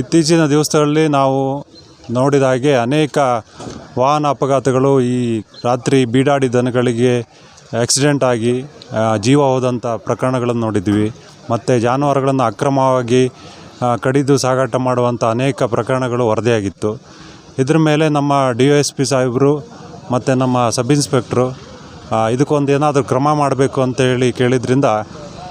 ಇತ್ತೀಚಿನ ದಿವಸಗಳಲ್ಲಿ ನಾವು ನೋಡಿದ ಹಾಗೆ ಅನೇಕ ವಾಹನ ಅಪಘಾತಗಳು ಈ ರಾತ್ರಿ ಬೀಡಾಡಿ ದನಗಳಿಗೆ ಆಕ್ಸಿಡೆಂಟ್ ಆಗಿ ಜೀವ ಹೋದಂಥ ಪ್ರಕರಣಗಳನ್ನು ನೋಡಿದ್ವಿ. ಮತ್ತು ಜಾನುವಾರುಗಳನ್ನು ಅಕ್ರಮವಾಗಿ ಕಡಿದು ಸಾಗಾಟ ಮಾಡುವಂಥ ಅನೇಕ ಪ್ರಕರಣಗಳು ವರದಿಯಾಗಿತ್ತು. ಇದ್ರ ಮೇಲೆ ನಮ್ಮ ಡಿ ಎಸ್ ಪಿ ಸಾಹೇಬರು ಮತ್ತು ನಮ್ಮ ಸಬ್ ಇನ್ಸ್ಪೆಕ್ಟ್ರು ಇದಕ್ಕೊಂದು ಏನಾದರೂ ಕ್ರಮ ಮಾಡಬೇಕು ಅಂತೇಳಿ ಕೇಳಿದ್ರಿಂದ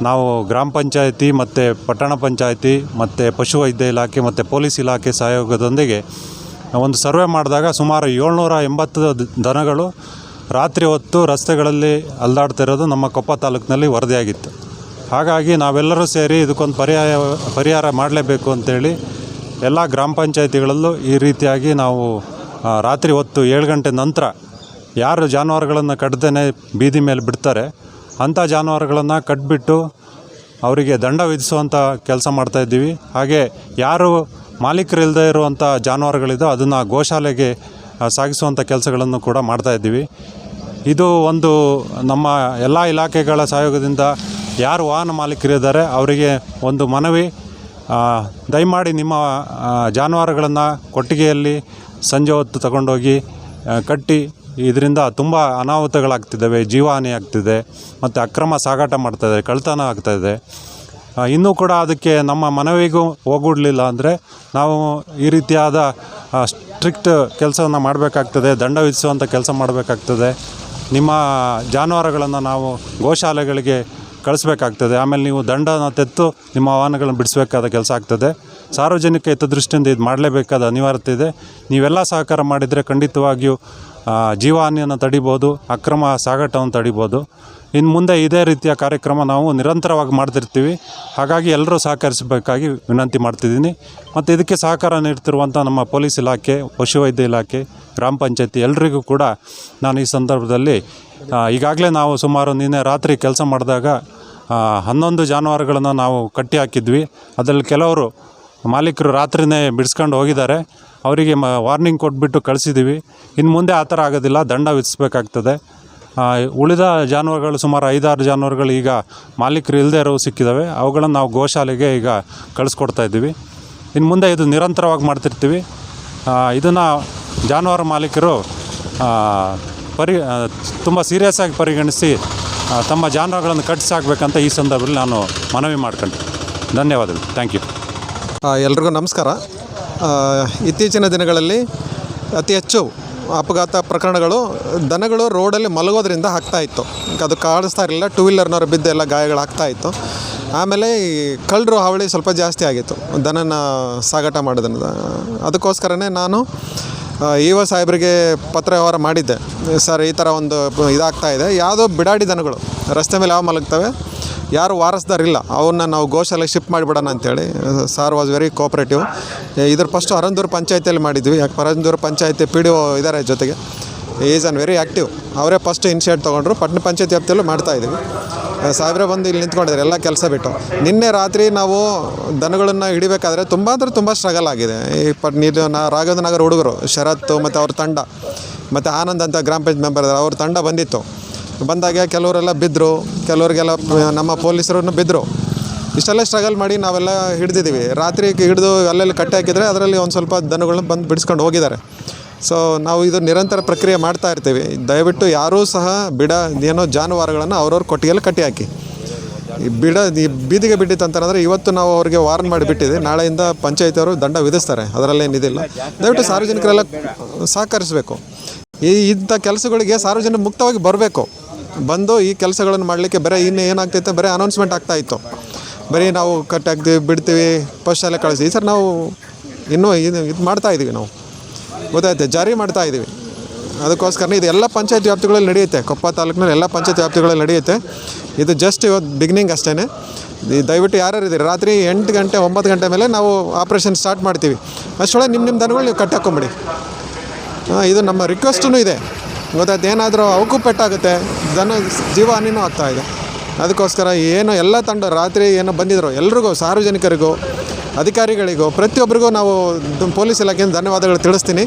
ನಾವು ಗ್ರಾಮ ಪಂಚಾಯಿತಿ ಮತ್ತು ಪಟ್ಟಣ ಪಂಚಾಯಿತಿ ಮತ್ತು ಪಶುವೈದ್ಯ ಇಲಾಖೆ ಮತ್ತು ಪೊಲೀಸ್ ಇಲಾಖೆ ಸಹಯೋಗದೊಂದಿಗೆ ಒಂದು ಸರ್ವೆ ಮಾಡಿದಾಗ ಸುಮಾರು ಏಳ್ನೂರ ಎಂಬತ್ತು ದನಗಳು ರಾತ್ರಿ ಹೊತ್ತು ರಸ್ತೆಗಳಲ್ಲಿ ಅಲ್ದಾಡ್ತಿರೋದು ನಮ್ಮ ಕೊಪ್ಪ ತಾಲೂಕಿನಲ್ಲಿ ವರದಿಯಾಗಿತ್ತು. ಹಾಗಾಗಿ ನಾವೆಲ್ಲರೂ ಸೇರಿ ಇದಕ್ಕೊಂದು ಪರ್ಯಾಯ, ಪರಿಹಾರ ಮಾಡಲೇಬೇಕು ಅಂತೇಳಿ ಎಲ್ಲ ಗ್ರಾಮ ಪಂಚಾಯಿತಿಗಳಲ್ಲೂ ಈ ರೀತಿಯಾಗಿ ನಾವು ರಾತ್ರಿ ಹೊತ್ತು ಏಳು ಗಂಟೆ ನಂತರ ಯಾರು ಜಾನುವಾರುಗಳನ್ನು ಕಡ್ದೇ ಬೀದಿ ಮೇಲೆ ಬಿಡ್ತಾರೆ ಅಂಥ ಜಾನುವಾರುಗಳನ್ನು ಕಟ್ಬಿಟ್ಟು ಅವರಿಗೆ ದಂಡ ವಿಧಿಸುವಂಥ ಕೆಲಸ ಮಾಡ್ತಾಯಿದ್ದೀವಿ ಹಾಗೆ ಯಾರು ಮಾಲೀಕರಿಲ್ಲದೆ ಇರುವಂಥ ಜಾನುವಾರುಗಳಿದೋ ಅದನ್ನು ಗೋಶಾಲೆಗೆ ಸಾಗಿಸುವಂಥ ಕೆಲಸಗಳನ್ನು ಕೂಡ ಮಾಡ್ತಾಯಿದ್ದೀವಿ ಇದು ಒಂದು ನಮ್ಮ ಎಲ್ಲ ಇಲಾಖೆಗಳ ಸಹಯೋಗದಿಂದ ಯಾರು ವಾಹನ ಮಾಲೀಕರಿದ್ದಾರೆ ಅವರಿಗೆ ಒಂದು ಮನವಿ. ದಯಮಾಡಿ ನಿಮ್ಮ ಜಾನುವಾರುಗಳನ್ನು ಕೊಟ್ಟಿಗೆಯಲ್ಲಿ ಸಂಜೆ ಹೊತ್ತು ತಗೊಂಡೋಗಿ ಕಟ್ಟಿ ಇದರಿಂದ ತುಂಬ ಅನಾಹುತಗಳಾಗ್ತಿದ್ದಾವೆ ಜೀವಹಾನಿ ಆಗ್ತಿದೆ, ಮತ್ತು ಅಕ್ರಮ ಸಾಗಾಟ ಮಾಡ್ತಾಯಿದೆ ಕಳ್ತನ ಆಗ್ತಾಯಿದೆ ಇನ್ನೂ ಕೂಡ ಅದಕ್ಕೆ ನಮ್ಮ ಮನವಿಗೂ ಹೋಗೂಡಲಿಲ್ಲ ಅಂದರೆ ನಾವು ಈ ರೀತಿಯಾದ ಸ್ಟ್ರಿಕ್ಟ್ ಕೆಲಸವನ್ನು ಮಾಡಬೇಕಾಗ್ತದೆ, ದಂಡ ವಿಧಿಸುವಂಥ ಕೆಲಸ ಮಾಡಬೇಕಾಗ್ತದೆ. ನಿಮ್ಮ ಜಾನುವಾರುಗಳನ್ನು ನಾವು ಗೋಶಾಲೆಗಳಿಗೆ ಕಳಿಸ್ಬೇಕಾಗ್ತದೆ. ಆಮೇಲೆ ನೀವು ದಂಡನ ತೆತ್ತು ನಿಮ್ಮ ವಾಹನಗಳನ್ನು ಬಿಡಿಸಬೇಕಾದ ಕೆಲಸ ಆಗ್ತದೆ. ಸಾರ್ವಜನಿಕ ಹಿತದೃಷ್ಟಿಯಿಂದ ಇದು ಮಾಡಲೇಬೇಕಾದ ಅನಿವಾರ್ಯತೆ ಇದೆ. ನೀವೆಲ್ಲ ಸಹಕಾರ ಮಾಡಿದರೆ ಖಂಡಿತವಾಗಿಯೂ ಜೀವಹಾನಿಯನ್ನು ತಡಿಬೋದು, ಅಕ್ರಮ ಸಾಗಾಟವನ್ನು ತಡಿಬೋದು. ಇನ್ನು ಮುಂದೆ ಇದೇ ರೀತಿಯ ಕಾರ್ಯಕ್ರಮ ನಾವು ನಿರಂತರವಾಗಿ ಮಾಡ್ತಿರ್ತೀವಿ. ಹಾಗಾಗಿ ಎಲ್ಲರೂ ಸಹಕರಿಸಬೇಕಾಗಿ ವಿನಂತಿ ಮಾಡ್ತಿದ್ದೀನಿ. ಮತ್ತು ಇದಕ್ಕೆ ಸಹಕಾರ ನೀಡ್ತಿರುವಂಥ ನಮ್ಮ ಪೊಲೀಸ್ ಇಲಾಖೆ, ಪಶುವೈದ್ಯ ಇಲಾಖೆ, ಗ್ರಾಮ ಪಂಚಾಯತಿ ಎಲ್ರಿಗೂ ಕೂಡ ನಾನು ಈ ಸಂದರ್ಭದಲ್ಲಿ ಈಗಾಗಲೇ ನಾವು ಸುಮಾರು ನಿನ್ನೆ ರಾತ್ರಿ ಕೆಲಸ ಮಾಡಿದಾಗ ಹನ್ನೊಂದು ಜಾನುವಾರುಗಳನ್ನು ನಾವು ಕಟ್ಟಿ ಹಾಕಿದ್ವಿ. ಅದರಲ್ಲಿ ಕೆಲವರು ಮಾಲೀಕರು ರಾತ್ರಿನೇ ಬಿಡಿಸ್ಕೊಂಡು ಹೋಗಿದ್ದಾರೆ. ಅವರಿಗೆ ಮ ವಾರ್ನಿಂಗ್ ಕೊಟ್ಬಿಟ್ಟು ಕಳಿಸಿದ್ದೀವಿ ಇನ್ನು ಮುಂದೆ ಆ ಥರ ಆಗೋದಿಲ್ಲ, ದಂಡ ವಿಧಿಸ್ಬೇಕಾಗ್ತದೆ. ಉಳಿದ ಜಾನುವಾರುಗಳು ಸುಮಾರು ಐದಾರು ಜಾನುವಾರುಗಳು ಈಗ ಮಾಲೀಕರು ಇಲ್ಲದೆ ಇರೋ ಸಿಕ್ಕಿದ್ದಾವೆ ಅವುಗಳನ್ನು ನಾವು ಗೋಶಾಲೆಗೆ ಈಗ ಕಳಿಸ್ಕೊಡ್ತಾ ಇದ್ದೀವಿ. ಇನ್ನು ಮುಂದೆ ಇದು ನಿರಂತರವಾಗಿ ಮಾಡ್ತಿರ್ತೀವಿ. ಇದನ್ನು ಜಾನುವಾರು ಮಾಲೀಕರು ಪರಿ ತುಂಬ ಸೀರಿಯಸ್ ಆಗಿ ಪರಿಗಣಿಸಿ ತಮ್ಮ ಜಾನುವಾರುಗಳನ್ನು ಕಟ್ಟಿಸಾಕ್ಬೇಕಂತ ಈ ಸಂದರ್ಭದಲ್ಲಿ ನಾನು ಮನವಿ ಮಾಡ್ಕೊಂಡೆ. ಧನ್ಯವಾದಗಳು. ಥ್ಯಾಂಕ್ ಯು ಎಲ್ರಿಗೂ ನಮಸ್ಕಾರ. ಇತ್ತೀಚಿನ ದಿನಗಳಲ್ಲಿ ಅತಿ ಹೆಚ್ಚು ಅಪಘಾತ ಪ್ರಕರಣಗಳು ದನಗಳು ರೋಡಲ್ಲಿ ಮಲಗೋದ್ರಿಂದ ಆಗ್ತಾ ಇತ್ತು. ಅದು ಕಾಡಿಸ್ತಾ ಇರಲಿಲ್ಲ ಟೂ ವೀಲರ್ನವ್ರು ಬಿದ್ದು ಎಲ್ಲ ಗಾಯಗಳಾಗ್ತಾ ಇತ್ತು. ಆಮೇಲೆ ಈ ಕಳ್ಳರು ಹಾವಳಿ ಸ್ವಲ್ಪ ಜಾಸ್ತಿ ಆಗಿತ್ತು. ದನನ ಸಾಗಾಟ ಮಾಡೋದನ್ನ ಅದಕ್ಕೋಸ್ಕರನೇ ನಾನು ಇ ಒ ಸಾಹೇಬರಿಗೆ ಪತ್ರ ವ್ಯವಹಾರ ಮಾಡಿದ್ದೆ. ಸರ್, ಈ ಥರ ಒಂದು ಇದಾಗ್ತಾ ಇದೆ. ಯಾವುದೋ ಬಿಡಾಡಿ ದನಗಳು, ರಸ್ತೆ ಮೇಲೆ ಯಾವ ಮಲಗ್ತವೆ? ಯಾರು ವಾರಸ್ದಾರಿಲ್ಲ. ಅವನ್ನ ನಾವು ಗೋಶಾಲೆಗೆ ಶಿಫ್ಟ್ ಮಾಡಿಬಿಡೋಣ ಅಂತೇಳಿ, ಸಾರ್ ವಾಸ್ ವೆರಿ ಕೋಆಪ್ರೇಟಿವ್ ಇದ್ರ ಫಸ್ಟು ಅರಂದೂರು ಪಂಚಾಯತಿಯಲ್ಲಿ ಮಾಡಿದ್ವಿ. ಯಾಕೆ ಅರಂದೂರು ಪಂಚಾಯತಿ ಪಿ ಡಿ ಒ ಇದ್ದಾರೆ ಜೊತೆಗೆ. ಈಸ್ ಆನ್ ವೆರಿ ಆ್ಯಕ್ಟಿವ್ ಅವರೇ ಫಸ್ಟ್ ಇನಿಷಿಯೇಟ್ ತೊಗೊಂಡ್ರು. ಪಟ್ಟಣ ಪಂಚಾಯತಿ ವ್ಯಾಪ್ತಿಯಲ್ಲೂ ಮಾಡ್ತಾ ಸಾವಿರ ಬಂದು ಇಲ್ಲಿ ನಿಂತ್ಕೊಂಡಿದ್ದಾರೆ, ಎಲ್ಲ ಕೆಲಸ ಬಿಟ್ಟು. ನಿನ್ನೆ ರಾತ್ರಿ ನಾವು ದನಗಳನ್ನು ಹಿಡಿಬೇಕಾದ್ರೆ ತುಂಬ ಅಂದರೆ ತುಂಬ ಸ್ಟ್ರಗಲ್ ಆಗಿದೆ. ಈ ಪಟ್ ಇದು ನಾ, ರಾಘವೇಂದ್ರ ನಗರ ಹುಡುಗರು ಶರತ್ ಮತ್ತು ಅವ್ರ ತಂಡ, ಮತ್ತು ಆನಂದ್ ಅಂತ ಗ್ರಾಮ ಪಂಚಾಯತ್ ಮೆಂಬರ್ ಇದ್ದಾರೆ, ಅವ್ರ ತಂಡ ಬಂದಿತ್ತು. ಬಂದಾಗ ಕೆಲವರೆಲ್ಲ ಬಿದ್ದರು ಕೆಲವರಿಗೆಲ್ಲ ನಮ್ಮ ಪೊಲೀಸರು ಬಿದ್ದರು ಇಷ್ಟೆಲ್ಲ ಸ್ಟ್ರಗಲ್ ಮಾಡಿ ನಾವೆಲ್ಲ ಹಿಡ್ದಿದ್ದೀವಿ. ರಾತ್ರಿ ಹಿಡಿದು ಅಲ್ಲೆಲ್ಲಿ ಕಟ್ಟೆ ಹಾಕಿದರೆ ಅದರಲ್ಲಿ ಒಂದು ಸ್ವಲ್ಪ ದನಗಳನ್ನ ಬಂದು ಬಿಡಿಸ್ಕೊಂಡು ಹೋಗಿದ್ದಾರೆ. ಸೊ ನಾವು ಇದು ನಿರಂತರ ಪ್ರಕ್ರಿಯೆ ಮಾಡ್ತಾ ಇರ್ತೀವಿ. ದಯವಿಟ್ಟು ಯಾರೂ ಸಹ ಬಿಡ, ಏನೋ ಜಾನುವಾರುಗಳನ್ನು ಅವ್ರವ್ರ ಕೊಟ್ಟಿಗೆಯಲ್ಲಿ ಕಟ್ಟಿ ಹಾಕಿ. ಈ ಬಿಡ, ಈ ಬೀದಿಗೆ ಬಿಟ್ಟಿತ್ತು ಅಂತಂದರೆ ಇವತ್ತು ನಾವು ಅವರಿಗೆ ವಾರ್ನ್ ಮಾಡಿಬಿಟ್ಟಿದೆ ನಾಳೆಯಿಂದ ಪಂಚಾಯತಿಯವರು ದಂಡ ವಿಧಿಸ್ತಾರೆ. ಅದರಲ್ಲೇನಿದಿಲ್ಲ ದಯವಿಟ್ಟು ಸಾರ್ವಜನಿಕರೆಲ್ಲ ಸಹಕರಿಸಬೇಕು. ಈ ಇಂಥ ಕೆಲಸಗಳಿಗೆ ಸಾರ್ವಜನಿಕ ಮುಕ್ತವಾಗಿ ಬರಬೇಕು. ಬಂದು ಈ ಕೆಲಸಗಳನ್ನು ಮಾಡಲಿಕ್ಕೆ ಬರೀ ಇನ್ನು ಏನಾಗ್ತೈತೆ, ಬರೀ ಅನೌನ್ಸ್ಮೆಂಟ್ ಆಗ್ತಾ ಇತ್ತು. ಬರೀ ನಾವು ಕಟ್ ಹಾಕ್ತೀವಿ, ಬಿಡ್ತೀವಿ ಫಸ್ಟ್ ಎಲ್ಲ ಕಳಿಸಿ. ಸರ್ ನಾವು ಇನ್ನೂ ಇದು ಇದು ಮಾಡ್ತಾ ಇದ್ದೀವಿ ನಾವು. ಗೊತ್ತಾಯ್ತು? ಜಾರಿ ಮಾಡ್ತಾ ಇದ್ದೀವಿ ಅದಕ್ಕೋಸ್ಕರ ಇದು ಎಲ್ಲ ಪಂಚಾಯತ್ ವ್ಯಾಪ್ತಿಗಳಲ್ಲಿ ನಡೆಯುತ್ತೆ. ಕೊಪ್ಪ ತಾಲೂಕಿನಲ್ಲಿ ಎಲ್ಲ ಪಂಚಾಯತ್ ವ್ಯಾಪ್ತಿಗಳಲ್ಲಿ ನಡೆಯುತ್ತೆ. ಇದು ಜಸ್ಟ್ ಇವತ್ತು ಬಿಗಿನಿಂಗ್ ಅಷ್ಟೇ ದಯವಿಟ್ಟು ಯಾರ್ಯಾರು ಇದ್ದೀರಿ? ರಾತ್ರಿ ಎಂಟು ಗಂಟೆ, ಒಂಬತ್ತು ಗಂಟೆ ಮೇಲೆ ನಾವು ಆಪ್ರೇಷನ್ ಸ್ಟಾರ್ಟ್ ಮಾಡ್ತೀವಿ. ಅಷ್ಟೊಳಗೆ ನಿಮ್ಮ ನಿಮ್ಮ ದನಗಳು ನೀವು ಕಟ್ಟಾಕೊಂಬಿಡಿ ಇದು ನಮ್ಮ ರಿಕ್ವೆಸ್ಟೂ ಇದೆ. ಗೊತ್ತಾಯ್ತು. ಏನಾದರೂ ಅವಕ್ಕೂ ಪೆಟ್ಟಾಗುತ್ತೆ. ದನ ಜೀವಹಾನಿನೂ ಆಗ್ತಾ ಇದೆ. ಅದಕ್ಕೋಸ್ಕರ ಏನು ಎಲ್ಲ ತಂಡ ರಾತ್ರಿ ಏನೋ ಬಂದಿದ್ರು. ಎಲ್ರಿಗೂ, ಸಾರ್ವಜನಿಕರಿಗೂ, ಅಧಿಕಾರಿಗಳಿಗೂ, ಪ್ರತಿಯೊಬ್ಬರಿಗೂ ನಾವು ಪೊಲೀಸ್ ಇಲಾಖೆಯಿಂದ ಧನ್ಯವಾದಗಳು ತಿಳಿಸ್ತೀನಿ.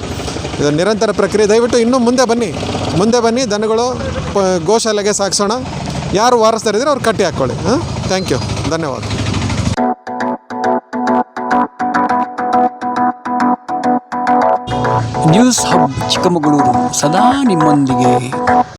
ಇದು ನಿರಂತರ ಪ್ರಕ್ರಿಯೆ. ದಯವಿಟ್ಟು ಇನ್ನೂ ಮುಂದೆ ಬನ್ನಿ. ಮುಂದೆ ಬನ್ನಿ. ದನಗಳು ಗೋಶಾಲೆಗೆ ಸಾಗಿಸೋಣ. ಯಾರು ವಾರಸ್ತಾರಿದ್ರೆ ಅವ್ರು ಕಟ್ಟಿ ಹಾಕ್ಕೊಳ್ಳಿ ಹಾಂ? ಥ್ಯಾಂಕ್ ಯು ಧನ್ಯವಾದ. ನ್ಯೂಸ್ ಹಬ್ ಚಿಕ್ಕಮಗಳೂರು ಸದಾ ನಿಮ್ಮೊಂದಿಗೆ.